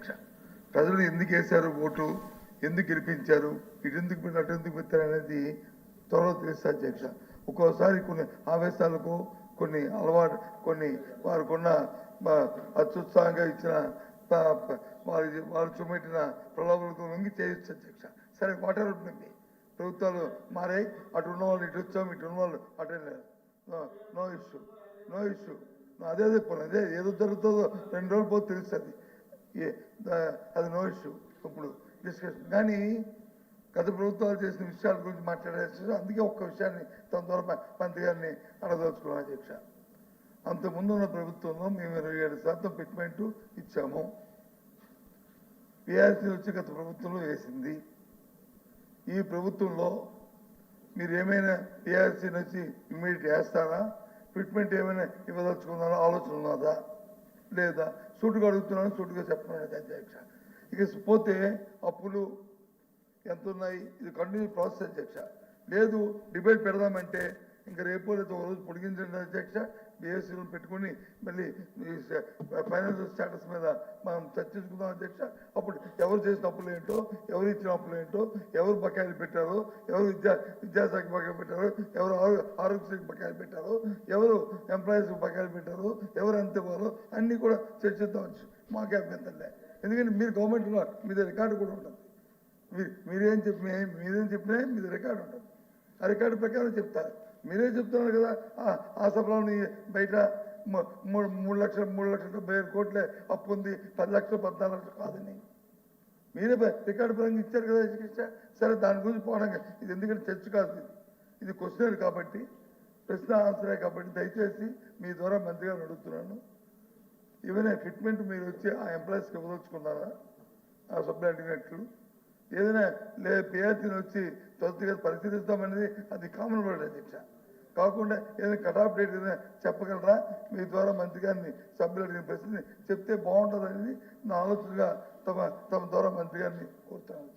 అధ్యక్ష ప్రజలు ఎందుకు వేశారు ఓటు? ఎందుకు గెలిపించారు? ఇటు ఎందుకు పెట్టారు? అటు ఎందుకు పెట్టారు అనేది త్వరలో తెలుస్తుంది అధ్యక్ష ఒక్కోసారి కొన్ని ఆవేశాలకు కొన్ని అలవాటు కొన్ని వారికి ఉన్న అత్యుత్సాహంగా ఇచ్చిన ప- వారి వారు చుమెట్టిన ప్రలోభాలకు వంగి చేయొచ్చు అధ్యక్ష సరే వాటర్ ఉంటుంది ప్రభుత్వాలు మారాయి. అటు ఉన్న వాళ్ళు ఇటు వచ్చాం ఇటు ఉన్న వాళ్ళు అటు నో ఇష్యూ నో ఇష్యూ అదే చెప్పాను అదే ఏదో జరుగుతుందో రెండు రోజులు పోతే తెలుస్తుంది. అది నో ఇష్యూ ఇప్పుడు డిస్కషన్. కానీ గత ప్రభుత్వాలు చేసిన విషయాల గురించి మాట్లాడాల్సి అందుకే ఒక్క విషయాన్ని తన ద్వారా మంత్రి గారిని అడగదలుచుకున్నాను అధ్యక్ష. అంతకుముందు ఉన్న ప్రభుత్వంలో మేము ఇరవై ఏడు శాతం ఫిట్మెంట్ ఇచ్చాము. పిఆర్సీ వచ్చి గత ప్రభుత్వంలో వేసింది. ఈ ప్రభుత్వంలో మీరు ఏమైనా పిఆర్సీ నుంచి ఇమ్మీడియట్ వేస్తారా? ఫిట్మెంట్ ఏమైనా ఇవ్వదలుచుకున్నారా? ఆలోచన ఉన్నదా? లేదా సూటుగా అడుగుతున్నాను సూటుగా చెప్తున్నాను అధ్యక్ష. ఇక పోతే అప్పులు ఎంత ఉన్నాయి ఇది కంటిన్యూ ప్రాసెస్ అధ్యక్ష. లేదు డిబేట్ పెడదామంటే ఇంకా రేపు లేదా ఒక రోజు పొడిగించండి అధ్యక్ష బిఎస్సీలు పెట్టుకుని మళ్ళీ ఫైనాన్షియల్ స్టేటస్ మీద మనం చర్చించుకుందాం అధ్యక్ష. అప్పుడు ఎవరు చేసిన అప్పులు ఏంటో ఎవరు ఇచ్చిన అప్పులు ఏంటో ఎవరు బకాయిలు పెట్టారో ఎవరు విద్యా విద్యాశాఖ బకాయిలు పెట్టారో ఎవరు ఆరో- ఆరోగ్యశ్రీకి బకాయిలు పెట్టారో ఎవరు ఎంప్లాయీస్కి బకాయిలు పెట్టారో ఎవరు ఎంత ఇవ్వాలో అన్నీ కూడా చర్చిద్దామచ్చు మాకే అభ్యంతరలే ఎందుకంటే మీరు గవర్నమెంట్లో మీద మీ రికార్డు కూడా ఉంటుంది. మీరు మీరేం చెప్పి మీరేం చెప్పినా మీద రికార్డు ఉంటుంది. ఆ రికార్డు ప్రకారం చెప్తారు. మీరే చెప్తున్నారు కదా ఆ- ఆ సభలోని బయట మూడు మూడు లక్షల మూడు లక్షల డెబ్బై ఐదు కోట్లే అప్పు ఉంది పది లక్షలు పద్నాలుగు లక్షలు కాదని మీరే రికార్డు పరంగా ఇచ్చారు కదా చికిత్స సరే దాని గురించి పోవడం ఇది ఎందుకంటే చర్చ కాదు ఇది. ఇది క్వశ్చన్ కాబట్టి ప్రశ్న ఆన్సరే కాబట్టి దయచేసి మీ ద్వారా మంచిగా గారు అడుగుతున్నాను ఏమైనా ఫిట్మెంట్ మీరు వచ్చి ఆ ఎంప్లాయీస్కి ఇవ్వదలుచుకున్నారా? ఆ సప్లై అడిగినట్లు ఏదైనా లే పిఆర్సీని వచ్చి త్వరగా పరిశీలిస్తామనేది అది కామన్ వర్డ్ అధ్యక్ష కాకుండా ఏదైనా కటాఫ్ డేట్ ఏదైనా చెప్పగలరా? మీ ద్వారా మంత్రి గారిని సభ్యులు అడిగిన ప్రశ్న చెప్తే బాగుంటుంది అనేది నా ఆలోచనగా తమ తమ ద్వారా మంత్రి గారిని కోరుతాను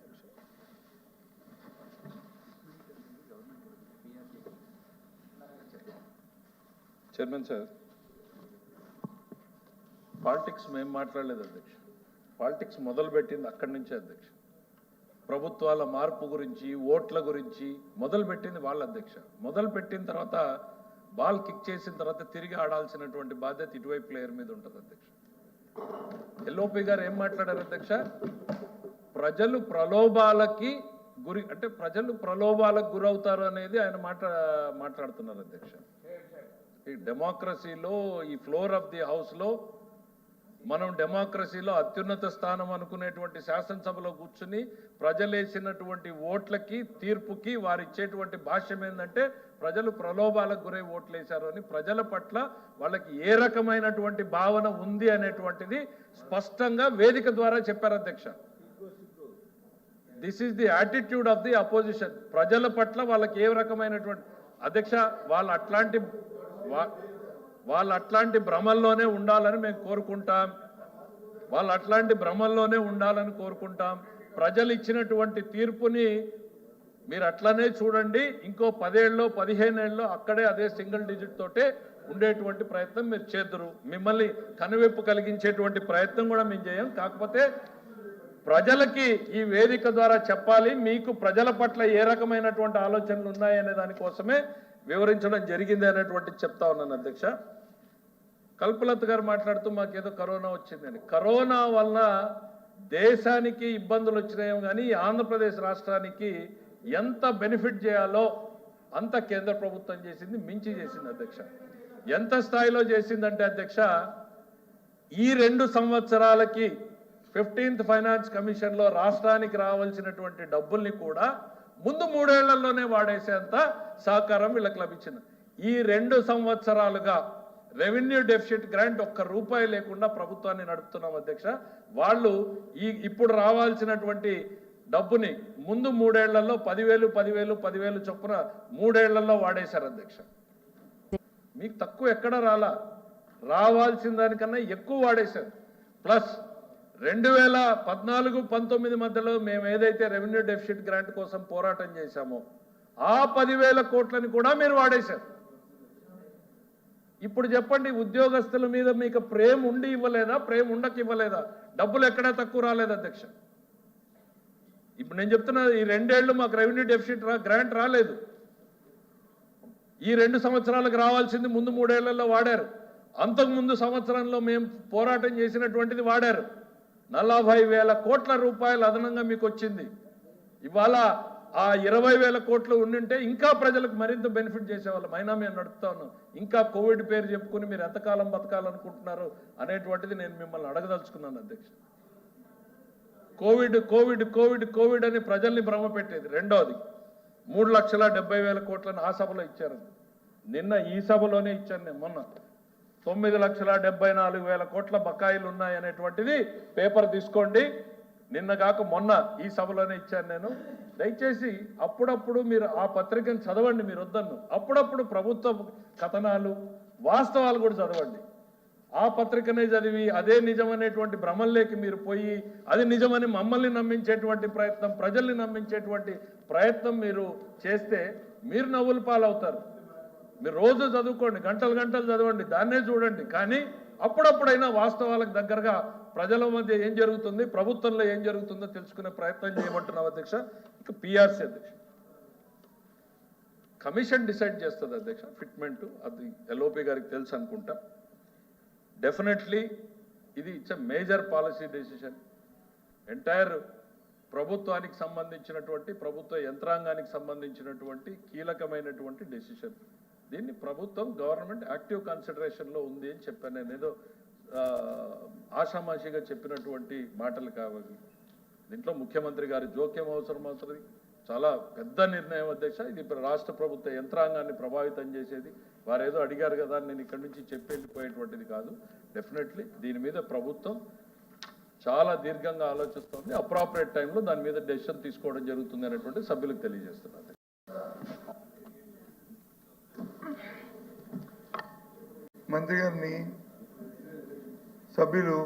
చైర్మన్ సార్ పాలిటిక్స్ మేము మాట్లాడలేదు అధ్యక్ష. పాలిటిక్స్ మొదలుపెట్టింది అక్కడి నుంచే అధ్యక్ష. ప్రభుత్వాల మార్పు గురించి ఓట్ల గురించి మొదలుపెట్టింది వాళ్ళ అధ్యక్ష. మొదలు పెట్టిన తర్వాత బాల్ కిక్ చేసిన తర్వాత తిరిగి ఆడాల్సినటువంటి బాధ్యత ఇటువైపు ప్లేయర్ మీద ఉంటుంది అధ్యక్ష. ఎల్ఓపి గారు ఏం మాట్లాడారు అధ్యక్ష? ప్రజలు ప్రలోభాలకి గురి అంటే ప్రజలు ప్రలోభాలకు గురవుతారు అనేది ఆయన మాట్లా మాట్లాడుతున్నారు అధ్యక్ష. ఈ డెమోక్రసీలో ఈ ఫ్లోర్ ఆఫ్ ది హౌస్లో మనం డెమోక్రసీలో అత్యున్నత స్థానం అనుకునేటువంటి శాసనసభలో కూర్చుని ప్రజలేసినటువంటి ఓట్లకి తీర్పుకి వారు ఇచ్చేటువంటి భాష్యం ఏంటంటే ప్రజలు ప్రలోభాలకు గురై ఓట్లు వేశారు అని ప్రజల పట్ల వాళ్ళకి ఏ రకమైనటువంటి భావన ఉంది అనేటువంటిది స్పష్టంగా వేదిక ద్వారా చెప్పారు అధ్యక్ష. This is the attitude of the opposition ప్రజల పట్ల వాళ్ళకి ఏ రకమైనటువంటి అధ్యక్ష వాళ్ళు అట్లాంటి వా- వాళ్ళు అట్లాంటి భ్రమల్లోనే ఉండాలని మేము కోరుకుంటాం. వాళ్ళు అట్లాంటి భ్రమల్లోనే ఉండాలని కోరుకుంటాం. ప్రజలు ఇచ్చినటువంటి తీర్పుని మీరు అట్లనే చూడండి. ఇంకో పదేళ్ళలో పదిహేనేళ్ళలో అక్కడే అదే సింగిల్ డిజిట్ తోటే ఉండేటువంటి ప్రయత్నం మీరు చేద్దరు. మిమ్మల్ని కనువిప్పు కలిగించేటువంటి ప్రయత్నం కూడా మేము చేయం. కాకపోతే ప్రజలకి ఈ వేదిక ద్వారా చెప్పాలి. మీకు ప్రజల పట్ల ఏ రకమైనటువంటి ఆలోచనలు ఉన్నాయనే దానికోసమే వివరించడం జరిగింది అనేటువంటి చెప్తా ఉన్నాను అధ్యక్ష. కల్పలత గారు మాట్లాడుతూ మాకేదో కరోనా వచ్చిందని. కరోనా వల్ల దేశానికి ఇబ్బందులు వచ్చినాయో కానీ ఆంధ్రప్రదేశ్ రాష్ట్రానికి ఎంత బెనిఫిట్ చేయాలో అంత కేంద్ర ప్రభుత్వం చేసింది మించి చేసింది అధ్యక్ష. ఎంత స్థాయిలో చేసిందంటే అధ్యక్ష ఈ రెండు సంవత్సరాలకి ఫిఫ్టీన్త్ ఫైనాన్స్ కమిషన్లో రాష్ట్రానికి రావాల్సినటువంటి డబ్బుల్ని కూడా ముందు మూడేళ్ళలోనే వాడేసేంత సహకారం వీళ్ళకి లభించింది. ఈ రెండు సంవత్సరాలుగా రెవెన్యూ డెఫిసిట్ గ్రాంట్ ఒక్క రూపాయి లేకుండా ప్రభుత్వాన్ని నడుపుతున్నాం అధ్యక్ష. వాళ్ళు ఈ ఇప్పుడు రావాల్సినటువంటి డబ్బుని ముందు మూడేళ్ళలో పదివేలు పదివేలు పదివేలు చొప్పున మూడేళ్ళలో వాడేశారు అధ్యక్ష. మీకు తక్కువ ఎక్కడ రాలా? రావాల్సిన దానికన్నా ఎక్కువ వాడేశారు. ప్లస్ రెండు వేల పద్నాలుగు పంతొమ్మిది మధ్యలో మేము ఏదైతే రెవెన్యూ డెఫిసిట్ గ్రాంట్ కోసం పోరాటం చేశామో ఆ పదివేల కోట్లని కూడా మీరు వాడేశారు. ఇప్పుడు చెప్పండి ఉద్యోగస్తుల మీద మీకు ప్రేమ ఉండి ఇవ్వలేదా? ప్రేమ ఉండక ఇవ్వలేదా? డబ్బులు ఎక్కడా తక్కువ రాలేదు అధ్యక్ష. ఇప్పుడు నేను చెప్తున్నా ఈ రెండేళ్ళు మాకు రెవెన్యూ డెఫిసిట్ రా గ్రాంట్ రాలేదు. ఈ రెండు సంవత్సరాలకు రావాల్సింది ముందు మూడేళ్ళలో వాడారు. అంతకుముందు సంవత్సరంలో మేము పోరాటం చేసినటువంటిది వాడారు. నలభై వేల కోట్ల రూపాయలు అదనంగా మీకు వచ్చింది. ఇవాళ ఆ ఇరవై వేల కోట్లు ఉండింటే ఇంకా ప్రజలకు మరింత బెనిఫిట్ చేసేవాళ్ళం. అయినా మేము నడుపుతా ఉన్నాం. ఇంకా కోవిడ్ పేరు చెప్పుకుని మీరు ఎంతకాలం బతకాలనుకుంటున్నారు అనేటువంటిది నేను మిమ్మల్ని అడగదలుచుకున్నాను అధ్యక్ష. కోవిడ్ కోవిడ్ కోవిడ్ కోవిడ్ అని ప్రజల్ని భ్రమ పెట్టేది. రెండోది మూడు లక్షల డెబ్బై వేల కోట్లను ఆ సభలో ఇచ్చారు. నిన్న ఈ సభలోనే ఇచ్చాను నేను మొన్న. తొమ్మిది లక్షల డెబ్బై నాలుగు వేల కోట్ల బకాయిలు ఉన్నాయి అనేటువంటిది పేపర్ తీసుకోండి. నిన్న కాక మొన్న ఈ సభలోనే ఇచ్చాను నేను. దయచేసి అప్పుడప్పుడు మీరు ఆ పత్రికను చదవండి మీరు వద్దన్ను. అప్పుడప్పుడు ప్రభుత్వ కథనాలు వాస్తవాలు కూడా చదవండి. ఆ పత్రికనే చదివి అదే నిజమనేటువంటి భ్రమల్లోకి మీరు పోయి అది నిజమని మమ్మల్ని నమ్మించేటువంటి ప్రయత్నం ప్రజల్ని నమ్మించేటువంటి ప్రయత్నం మీరు చేస్తే మీరు నవ్వులు పాలవుతారు. మీరు రోజు చదువుకోండి గంటలు గంటలు చదవండి దాన్నే చూడండి. కానీ అప్పుడప్పుడైనా వాస్తవాలకు దగ్గరగా ప్రజల మధ్య ఏం జరుగుతుంది? ప్రభుత్వంలో ఏం జరుగుతుందో తెలుసుకునే ప్రయత్నం చేయమంటున్నాం అధ్యక్ష. ఇక పిఆర్సీ అధ్యక్ష. కమిషన్ డిసైడ్ చేస్తుంది అధ్యక్ష ఫిట్మెంట్. అది ఎల్ఓపి గారికి తెలుసు అనుకుంటా. డెఫినెట్లీ ఇది it's major policy decision. Entire ప్రభుత్వానికి సంబంధించినటువంటి ప్రభుత్వ యంత్రాంగానికి సంబంధించినటువంటి కీలకమైనటువంటి డెసిషన్. దీన్ని ప్రభుత్వం గవర్నమెంట్ యాక్టివ్ కన్సిడరేషన్లో ఉంది అని చెప్పాను. నేను ఏదో ఆషామాషిగా చెప్పినటువంటి మాటలు కావాలి. దీంట్లో ముఖ్యమంత్రి గారి జోక్యం అవసరం అవుతుంది. చాలా పెద్ద నిర్ణయం అధ్యక్ష. ఇది ఇప్పుడు రాష్ట్ర ప్రభుత్వ యంత్రాంగాన్ని ప్రభావితం చేసేది. వారు ఏదో అడిగారు కదా నేను ఇక్కడి నుంచి చెప్పి వెళ్ళిపోయేటువంటిది కాదు. డెఫినెట్లీ దీని మీద ప్రభుత్వం చాలా దీర్ఘంగా ఆలోచిస్తుంది. అప్రాపరేట్ టైంలో దాని మీద డెసిషన్ తీసుకోవడం జరుగుతుంది అనేటువంటి సభ్యులకు తెలియజేస్తున్నారు మంత్రి గారిని సభ్యులు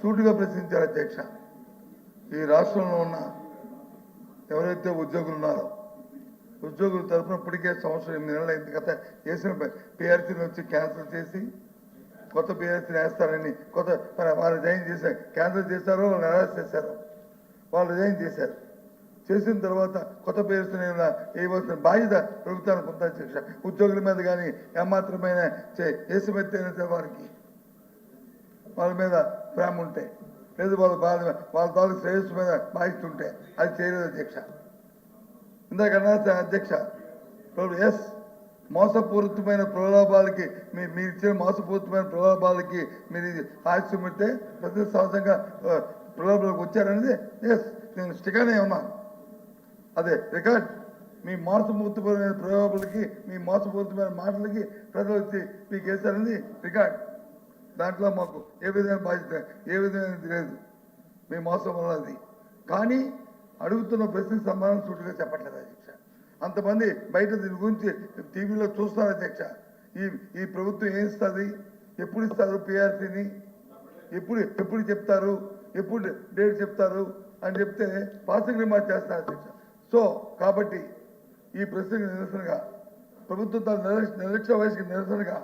సూటిగా ప్రశ్నించారు అధ్యక్ష. ఈ రాష్ట్రంలో ఉన్న ఎవరైతే ఉద్యోగులు ఉన్నారో ఉద్యోగుల తరఫున ఇప్పటికే సంవత్సరం ఎనిమిది నెలలు అయింది. గత చేసిన పిఆర్సీని వచ్చి క్యాన్సిల్ చేసి కొత్త పిఆర్సీని వేస్తారని కొత్త వాళ్ళు రిజైన్ చేశారు క్యాన్సిల్ చేశారో వాళ్ళు నిరాశ చేశారు వాళ్ళు రిజైన్ చేశారు. చేసిన తర్వాత కొత్త పిఆర్సీని వేయవలసిన బాధ్యత ప్రభుత్వానికి ఉంది అధ్యక్ష? ఉద్యోగుల మీద కానీ ఏమాత్రమైన చేసి సరే వారికి వాళ్ళ మీద ప్రేమ ఉంటే లేదు వాళ్ళ బాధ వాళ్ళ తాలూకు శ్రేయస్సు మీద బాధ్యత ఉంటే అది చేయలేదు అధ్యక్ష. ఇందాక అన్నారు అధ్యక్ష ఎస్ మోసపూరితమైన ప్రలోభాలకి మీ మీరు ఇచ్చిన మోసపూరితమైన ప్రలోభాలకి మీరు ఇది పెడితే ప్రతి సంవత్సరంగా ప్రలోభాలకు వచ్చారనేది ఎస్ నేను స్టికానే ఉన్నాను అదే రికార్డ్ మీ మోసపూరితమైన ప్రలోభాలకి మీ మోసపూరితమైన మాటలకి ప్రజలు వచ్చి మీకు వేశారనేది రికార్డ్. దాంట్లో మాకు ఏ విధమైన బాధ్యత ఏ విధమైనది లేదు. మీ మోసం వల్లది కానీ అడుగుతున్న ప్రశ్నకు సమాధానం సూటిగా చెప్పట్లేదు అధ్యక్ష. అంతమంది బయట దీని గురించి టీవీలో చూస్తారు అధ్యక్ష. ఈ ఈ ప్రభుత్వం ఏం ఇస్తుంది? ఎప్పుడు ఇస్తారు పిఆర్సీని? ఎప్పుడు ఎప్పుడు చెప్తారు? ఎప్పుడు డేట్ చెప్తారు? అని చెప్తే పాసింగ్ రిమార్క్ చేస్తారు అధ్యక్ష. సో కాబట్టి ఈ ప్రశ్నకు నిరసనగా ప్రభుత్వం తన నిర్లక్ష్య వయసుకి నిరసనగా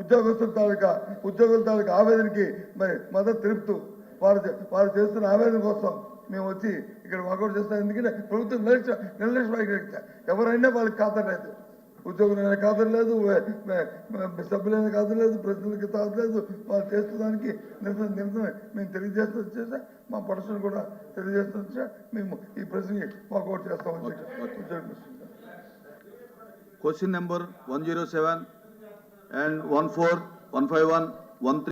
ఉద్యోగస్తుల తాలూకా ఉద్యోగుల తాలూకా ఆవేదనకి మరి మద్దతు తెలుపుతూ వారు వారు చేస్తున్న ఆవేదన కోసం మేము వచ్చి ఇక్కడ వాకౌట్ చేస్తాం. ఎందుకంటే ప్రభుత్వం నిర్లక్ష్య నిర్లక్ష్య ఎవరైనా వాళ్ళకి ఖాతా లేదు. ఉద్యోగులైనా ఖాతా లేదు సభ్యులైన ఖాతా లేదు ప్రజలకి ఖాతా లేదు. వాళ్ళు చేస్తున్నదానికి నిరసన నిరసన మేము తెలియజేస్తూ. వచ్చేసా మా ప్రొడక్షన్ కూడా తెలియజేస్తూ. వచ్చా మేము ఈ ప్రశ్నకి వాకౌట్ చేస్తామని చెప్పి ఉద్యోగ Question number 107 and 14, 151, 13.